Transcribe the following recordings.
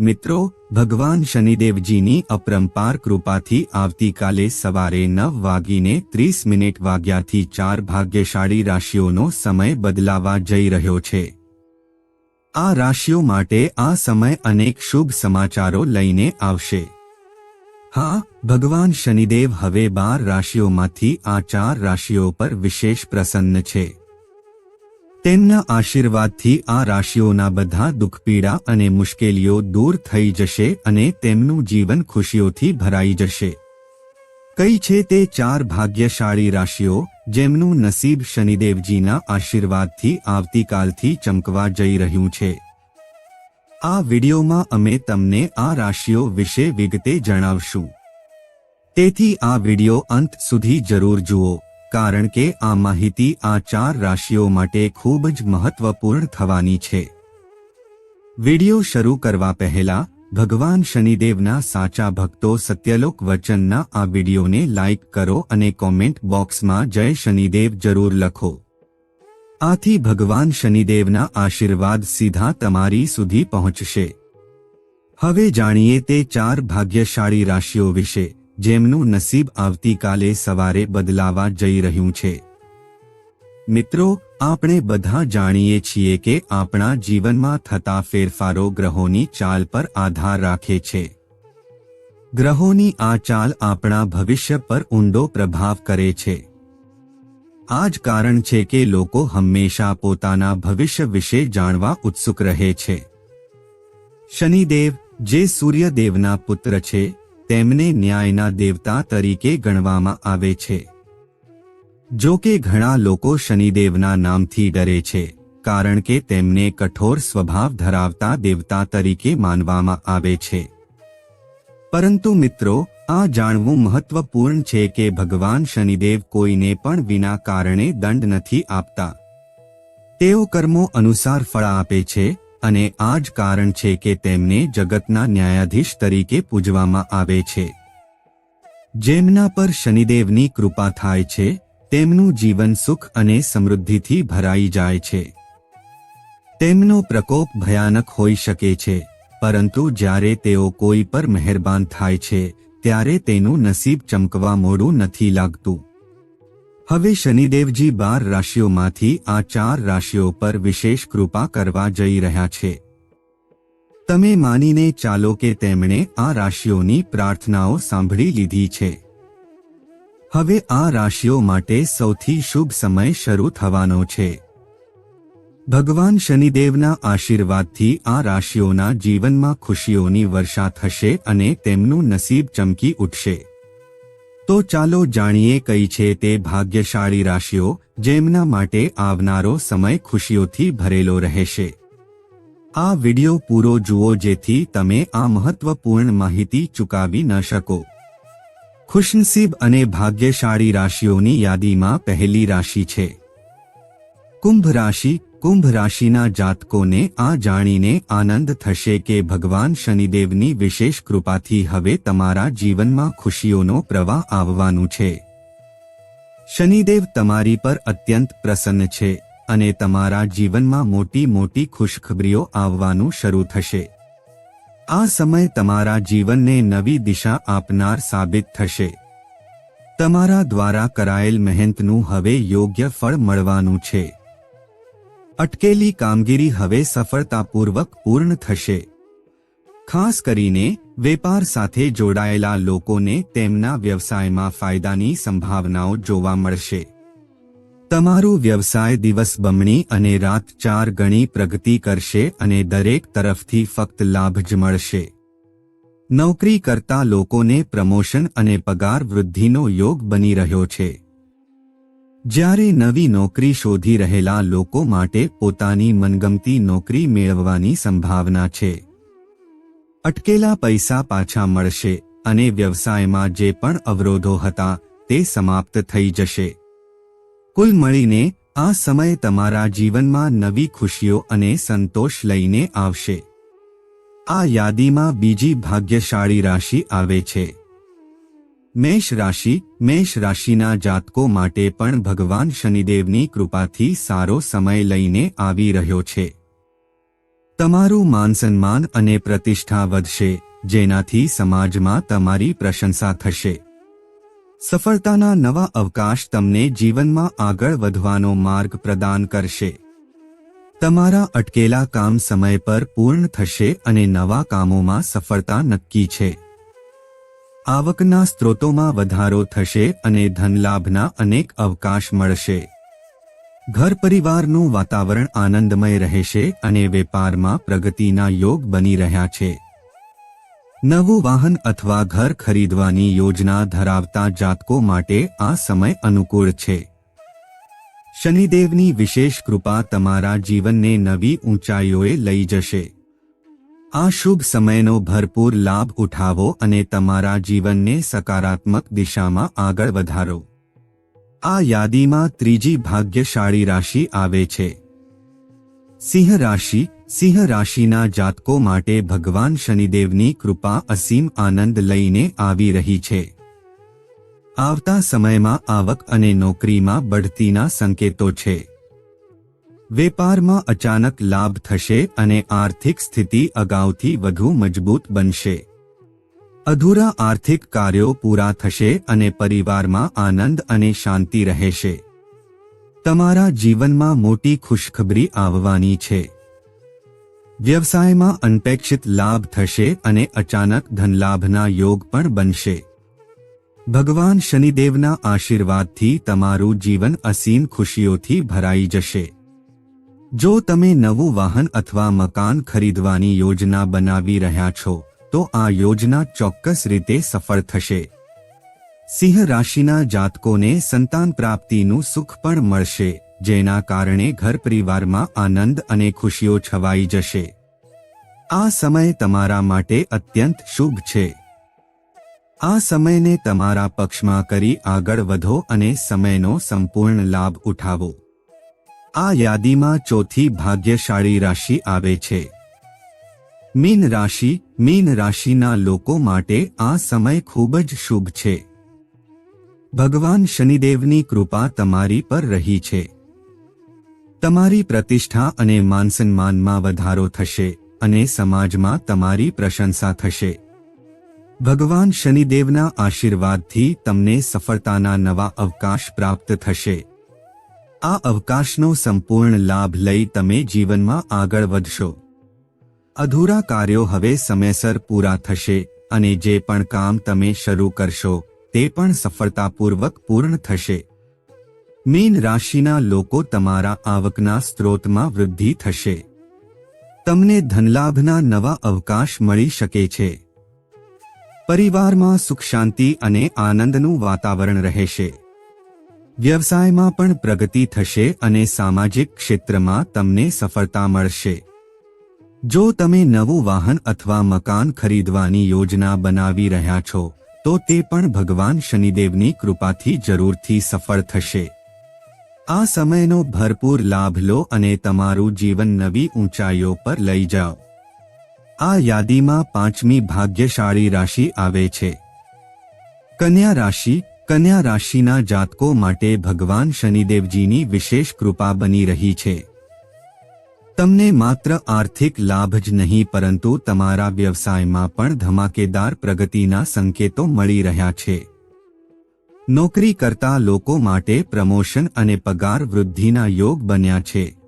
મિત્રો, ભગવાન શનિદેવજીની અપરંપાર કૃપાથી આવતીકાલે સવારે નવ વાગીને ત્રીસ મિનિટ વાગ્યાથી ચાર ભાગ્યશાળી રાશિઓનો સમય બદલાવા જઈ રહ્યો છે. આ રાશિઓ માટે આ સમય અનેક શુભ સમાચારો લઈને આવશે. હા, ભગવાન શનિદેવ હવે બાર રાશિઓમાંથી આ ચાર રાશિઓ પર વિશેષ પ્રસન્ન છે. તેમના આશીર્વાદથી આ રાશિઓના બધા દુઃખપીડા અને મુશ્કેલીઓ દૂર થઈ જશે અને તેમનું જીવન ખુશીઓથી ભરાઈ જશે. કઈ છે તે ચાર ભાગ્યશાળી રાશિઓ જેમનું નસીબ શનિદેવજીના આશીર્વાદથી આવતીકાલથી ચમકવા જઈ રહ્યું છે? આ વિડિયોમાં અમે તમને આ રાશિઓ વિશે વિગતે જણાવશું. તેથી આ વિડિયો અંત સુધી જરૂર જુઓ. કારણ કે આ માહિતી આ ચાર રાશિઓ માટે ખૂબ જ મહત્વપૂર્ણ થવાની છે. વિડિયો શરૂ કરવા પહેલા, ભગવાન શનિદેવના સાચા ભક્તો સત્યલોક વચનના આ વિડિયોને લાઇક કરો અને કોમેન્ટ બોક્સમાં જય શનિદેવ જરૂર લખો. આથી ભગવાન શનિદેવના આશીર્વાદ સીધા તમારી સુધી પહોંચશે. હવે જાણીએ તે ચાર ભાગ્યશાળી રાશિઓ વિશે. જેમનું નસીબ આવતીકાલે સવારે બદલાવા જઈ રહ્યું છે. મિત્રો, આપણે બધા જાણીએ છીએ કે આપણા જીવનમાં થતા ફેરફારો ગ્રહોની ચાલ પર આધાર રાખે છે. ગ્રહોની આ ચાલ આપણા ભવિષ્ય પર ઊંડો પ્રભાવ કરે છે. આ જ કારણ છે કે લોકો હંમેશા પોતાના ભવિષ્ય વિશે જાણવા ઉત્સુક રહે છે. શનિદેવ, જે સૂર્યદેવના પુત્ર છે તેમને ન્યાયના દેવતા તરીકે ગણવામાં આવે છે. જો કે ઘણા લોકો શનિદેવના નામથી ડરે છે, કારણ કે તેમને કઠોર સ્વભાવ ધરાવતા દેવતા તરીકે માનવામાં આવે છે. પરંતુ મિત્રો, આ જાણવું મહત્વપૂર્ણ છે કે ભગવાન શનિદેવ કોઈને પણ વિના કારણે દંડ નથી આપતા. તેઓ કર્મો અનુસાર ફળ આપે છે અને આ જ કારણ છે કે તેમને જગતના ન્યાયાધીશ તરીકે પૂજવામાં આવે છે. જેમના પર શનિદેવની કૃપા થાય છે, તેમનું જીવન સુખ અને સમૃદ્ધિથી ભરાઈ જાય છે. તેમનો પ્રકોપ ભયાનક હોઈ શકે છે, પરંતુ જ્યારે તેઓ કોઈ પર મહેરબાન થાય છે, ત્યારે તેનું નસીબ ચમકવા મોડું નથી લાગતું. હવે શનિદેવજી બાર રાશિઓમાંથી આ ચાર રાશિઓ પર વિશેષ કૃપા કરવા જઈ રહ્યા છે. તમે માનીને ચાલો કે તેમણે આ રાશિઓની પ્રાર્થનાઓ સાંભળી લીધી છે. હવે આ રાશિઓ માટે સૌથી શુભ સમય શરૂ થવાનો છે. ભગવાન શનિદેવના આશીર્વાદથી આ રાશિઓના જીવનમાં ખુશીઓની વર્ષા થશે અને તેમનું નસીબ ચમકી ઉઠશે. તો ચાલો જાણીએ કઈ છે તે ભાગ્યશાળી રાશિઓ જેમના માટે આવનારો સમય ખુશીઓથી ભરેલો રહેશે. આ વિડિયો પૂરો જુઓ જેથી તમે આ મહત્વપૂર્ણ માહિતી ચૂકાવી ન શકો. ખુશનસીબ અને ભાગ્યશાળી રાશિઓની યાદીમાં પહેલી રાશિ છે. કુંભ રાશિ કુંભ રાશિના જાતકોને આ જાણીને આનંદ થશે કે ભગવાન શનિદેવની વિશેષ કૃપાથી હવે તમારા જીવનમાં ખુશીઓનો પ્રવાહ આવવાનું છે. શનિદેવ તમારી પર અત્યંત પ્રસન્ન છે અને તમારા જીવનમાં મોટી મોટી ખુશખબરીઓ આવવાનું શરૂ થશે. આ સમય તમારા જીવનને નવી દિશા આપનાર સાબિત થશે. તમારા દ્વારા કરાયેલ મહેનતનું હવે યોગ્ય ફળ મળવાનું છે. અટકેલી કામગીરી હવે સફળતાપૂર્વક પૂર્ણ થશે. ખાસ કરીને વેપાર સાથે જોડાયેલા લોકોને તેમના વ્યવસાયમાં ફાયદાની સંભાવનાઓ જોવા મળશે. તમારું વ્યવસાય દિવસ બમણી અને રાત ચાર ગણી પ્રગતિ કરશે અને દરેક તરફથી ફક્ત લાભ જ મળશે. નોકરી કરતા લોકોને પ્રમોશન અને પગાર વૃદ્ધિનો યોગ બની રહ્યો છે. જ્યારે નવી નોકરી શોધી રહેલા લોકો માટે પોતાની મનગમતી નોકરી મેળવવાની સંભાવના છે. અટકેલા પૈસા પાછા મળશે અને વ્યવસાયમાં જે પણ અવરોધો હતા તે સમાપ્ત થઈ જશે. કુલ મળીને આ સમય તમારા જીવનમાં નવી ખુશીઓ અને સંતોષ લઈને આવશે. આ યાદીમાં બીજી ભાગ્યશાળી રાશિ આવે છે. મેષ રાશિ, મેષ રાશિના જાતકો માટે પણ ભગવાન શનિદેવની કૃપાથી સારો સમય લઈને આવી રહ્યો છે. તમારું માનસન્માન અને પ્રતિષ્ઠા વધશે, જેનાથી સમાજમાં તમારી પ્રશંસા થશે. સફળતાના નવા અવકાશ તમને જીવનમાં આગળ વધવાનો માર્ગ પ્રદાન કરશે. તમારા અટકેલા કામ સમય પર પૂર્ણ થશે અને નવા કામોમાં સફળતા નક્કી છે. આવકના સ્ત્રોતોમાં વધારો થશે અને ધનલાભના અનેક અવકાશ મળશે. ઘર પરિવારનું વાતાવરણ આનંદમય રહેશે અને વેપારમાં પ્રગતિના યોગ બની રહ્યા છે. નવું વાહન અથવા ઘર ખરીદવાની યોજના ધરાવતા જાતકો માટે આ સમય અનુકૂળ છે. શનિદેવની વિશેષ કૃપા તમારા જીવનને નવી ઊંચાઈઓએ લઈ જશે. આ શુભ સમયનો ભરપૂર લાભ ઉઠાવો અને તમારા જીવનને સકારાત્મક દિશામાં આગળ વધારો. આ યાદીમાં ત્રીજી ભાગ્યશાળી રાશિ આવે છે. સિંહ રાશિ, સિંહ રાશિના જાતકો માટે ભગવાન શનિદેવની કૃપા અસીમ આનંદ લઈને આવી રહી છે. આવતા સમયમાં આવક અને નોકરીમાં બઢતીના સંકેતો છે. વેપારમાં અચાનક લાભ થશે અને આર્થિક સ્થિતિ અગાઉથી વધુ મજબૂત બનશે. અધૂરા આર્થિક કાર્યો પૂરા થશે અને પરિવારમાં આનંદ અને શાંતિ રહેશે. તમારા જીવનમાં મોટી ખુશખબરી આવવાની છે. વ્યવસાયમાં અનપેક્ષિત લાભ થશે અને અચાનક ધનલાભના યોગ પણ બનશે. ભગવાન શનિદેવના આશીર્વાદથી તમારું જીવન અસીમ ખુશીઓથી ભરાઈ જશે. જો તમે નવું વાહન અથવા મકાન ખરીદવાની યોજના બનાવી રહ્યા છો, તો આ યોજના ચોક્કસ રીતે સફળ થશે. સિંહ રાશિના જાતકોને સંતાન પ્રાપ્તિનું સુખ પણ મળશે, જેના કારણે ઘર પરિવારમાં આનંદ અને ખુશીઓ છવાઈ જશે. આ સમય તમારા માટે અત્યંત શુભ છે. આ સમયને તમારા પક્ષમાં કરી આગળ વધો અને સમયનો સંપૂર્ણ લાભ ઉઠાવો. આ યાદીમાં ચોથી ભાગ્યશાળી રાશિ આવે છે. મીન રાશિ, મીન રાશિના લોકો માટે આ સમય ખૂબ જ શુભ છે. ભગવાન શનિદેવની કૃપા તમારી પર રહી છે. તમારી પ્રતિષ્ઠા અને માનસન્માનમાં વધારો થશે અને સમાજમાં તમારી પ્રશંસા થશે. ભગવાન શનિદેવના આશીર્વાદથી તમને સફળતાના નવા અવકાશ પ્રાપ્ત થશે. આ અવકાશનો સંપૂર્ણ લાભ લઈ તમે જીવનમાં આગળ વધશો. અધૂરા કાર્યો હવે સમયસર પૂરા થશે અને જે પણ કામ તમે શરૂ કરશો, તે પણ સફળતાપૂર્વક પૂર્ણ થશે. મીન રાશિના લોકો તમારા આવકના સ્ત્રોતમાં વૃદ્ધિ થશે. તમને ધનલાભના નવા અવકાશ મળી શકે છે. પરિવારમાં સુખ શાંતિ અને આનંદનું વાતાવરણ રહેશે. વ્યવસાયમાં પણ પ્રગતિ થશે અને સામાજિક ક્ષેત્રમાં તમને સફળતા મળશે. જો તમે નવું વાહન અથવા મકાન ખરીદવાની યોજના બનાવી રહ્યા છો, તો તે પણ ભગવાન શનિદેવની કૃપાથી જરૂરથી સફળ થશે. આ સમયનો ભરપૂર લાભ લો અને તમારું જીવન નવી ઊંચાઈઓ પર લઈ જાઓ. આ યાદીમાં પાંચમી ભાગ્યશાળી રાશિ આવે છે. કન્યા રાશિ કન્યા રાશિના જાતકો માટે ભગવાન શનિદેવજીની વિશેષ કૃપા બની રહી છે. તમને માત્ર આર્થિક લાભ જ નહીં, પરંતુ તમારા વ્યવસાયમાં પણ ધમાકેદાર પ્રગતિના સંકેતો મળી રહ્યા છે. નોકરી કરતા લોકો માટે પ્રમોશન અને પગાર વૃદ્ધિના યોગ બન્યા છે.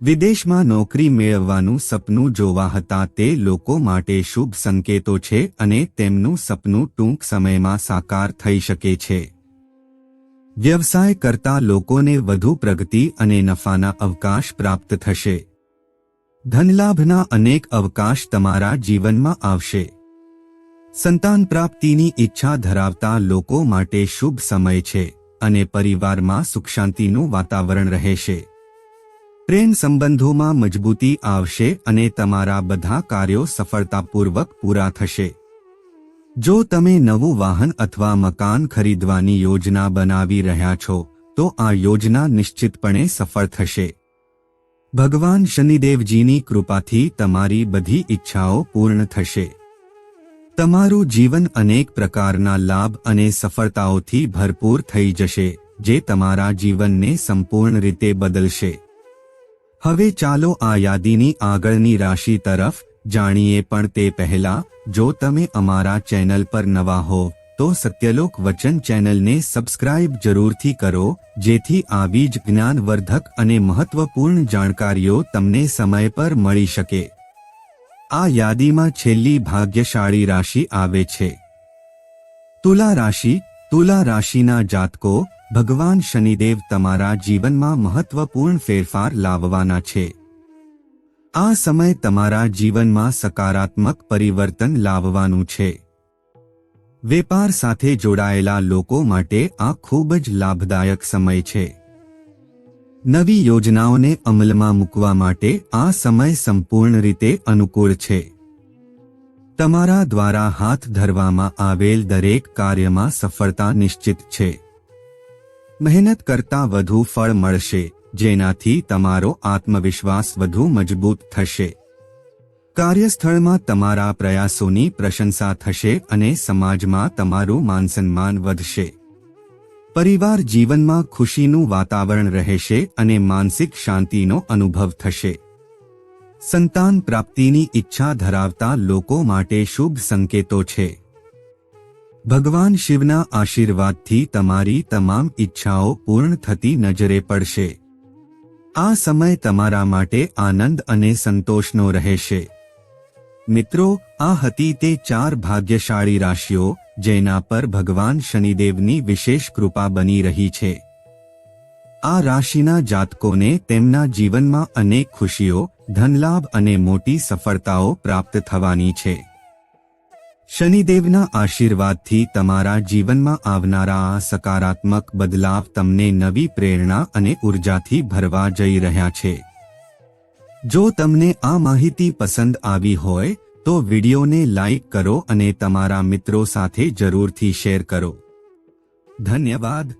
વિદેશમાં નોકરી મેળવવાનું સપનું જોવા હતા તે લોકો માટે શુભ સંકેતો છે અને તેમનું સપનું ટૂંક સમયમાં સાકાર થઈ શકે છે. વ્યવસાય કરતા લોકોને વધુ પ્રગતિ અને નફાના અવકાશ પ્રાપ્ત થશે. ધનલાભના અનેક અવકાશ તમારા જીવનમાં આવશે. સંતાન પ્રાપ્તિની ઈચ્છા ધરાવતા લોકો માટે શુભ સમય છે અને પરિવારમાં સુખ શાંતિનું વાતાવરણ રહેશે. પ્રેમ સંબંધોમાં મજબૂતી આવશે અને તમારા બધા કાર્યો સફળતાપૂર્વક પૂરા થશે. જો તમે નવું વાહન અથવા મકાન ખરીદવાની યોજના બનાવી રહ્યા છો, તો આ યોજના નિશ્ચિતપણે સફળ થશે. ભગવાન શનિદેવજીની કૃપાથી તમારી બધી ઈચ્છાઓ પૂર્ણ થશે. તમારું જીવન અનેક પ્રકારના લાભ અને સફળતાઓથી ભરપૂર થઈ જશે, જે તમારા જીવનને સંપૂર્ણ રીતે બદલશે. હવે ચાલો આ યાદીની આગળની રાશિ તરફ જાણીએ પણ તે પહેલા, જો તમે અમારા ચેનલ પર નવા હો, તો સત્યલોક વચન ચેનલને સબસ્ક્રાઇબ જરૂરથી કરો, જેથી આવી જ જ્ઞાનવર્ધક અને મહત્વપૂર્ણ જાણકારીઓ તમને સમય પર મળી શકે. આ યાદીમાં છેલ્લી ભાગ્યશાળી રાશિ આવે છે. તુલા રાશિ, તુલા રાશિના જાતકો ભગવાન શનિદેવ તમારા જીવનમાં મહત્વપૂર્ણ ફેરફાર લાવવાના છે. આ સમય તમારા જીવનમાં સકારાત્મક પરિવર્તન લાવવાનું છે. વેપાર સાથે જોડાયેલા લોકો માટે આ ખૂબ જ લાભદાયક સમય છે. નવી યોજનાઓને અમલમાં મૂકવા માટે આ સમય સંપૂર્ણ રીતે અનુકૂળ છે. તમારા દ્વારા હાથ ધરવામાં આવેલ દરેક કાર્યમાં સફળતા નિશ્ચિત છે. મહેનત કરતા વધુ ફળ મળશે, જેનાથી તમારો આત્મવિશ્વાસ વધુ મજબૂત થશે. કાર્યસ્થળમાં તમારા પ્રયાસોની પ્રશંસા થશે અને સમાજમાં તમારું માનસન્માન વધશે. પરિવાર જીવનમાં ખુશીનું વાતાવરણ રહેશે અને માનસિક શાંતિનો અનુભવ થશે. સંતાન પ્રાપ્તિની ઈચ્છા ધરાવતા લોકો માટે શુભ સંકેતો છે. ભગવાન શિવના આશીર્વાદથી તમારી તમામ ઈચ્છાઓ પૂર્ણ થતી નજરે પડશે. આ સમય તમારા માટે આનંદ અને સંતોષનો રહેશે. મિત્રો, આ હતી તે ચાર ભાગ્યશાળી રાશિઓ જેના પર ભગવાન શનિદેવની વિશેષ કૃપા બની રહી છે. આ રાશિના જાતકોને તેમના જીવનમાં અનેક ખુશીઓ, ધનલાભ અને મોટી સફળતાઓ પ્રાપ્ત થવાની છે. શનિદેવના આશીર્વાદથી તમારા જીવનમાં આવનારા આ સકારાત્મક બદલાવ તમને નવી પ્રેરણા અને ઉર્જાથી ભરવા જઈ રહ્યા છે. જો તમને આ માહિતી પસંદ આવી હોય, તો વિડિયોને લાઇક કરો અને તમારા મિત્રો સાથે જરૂરથી શેર કરો. ધન્યવાદ.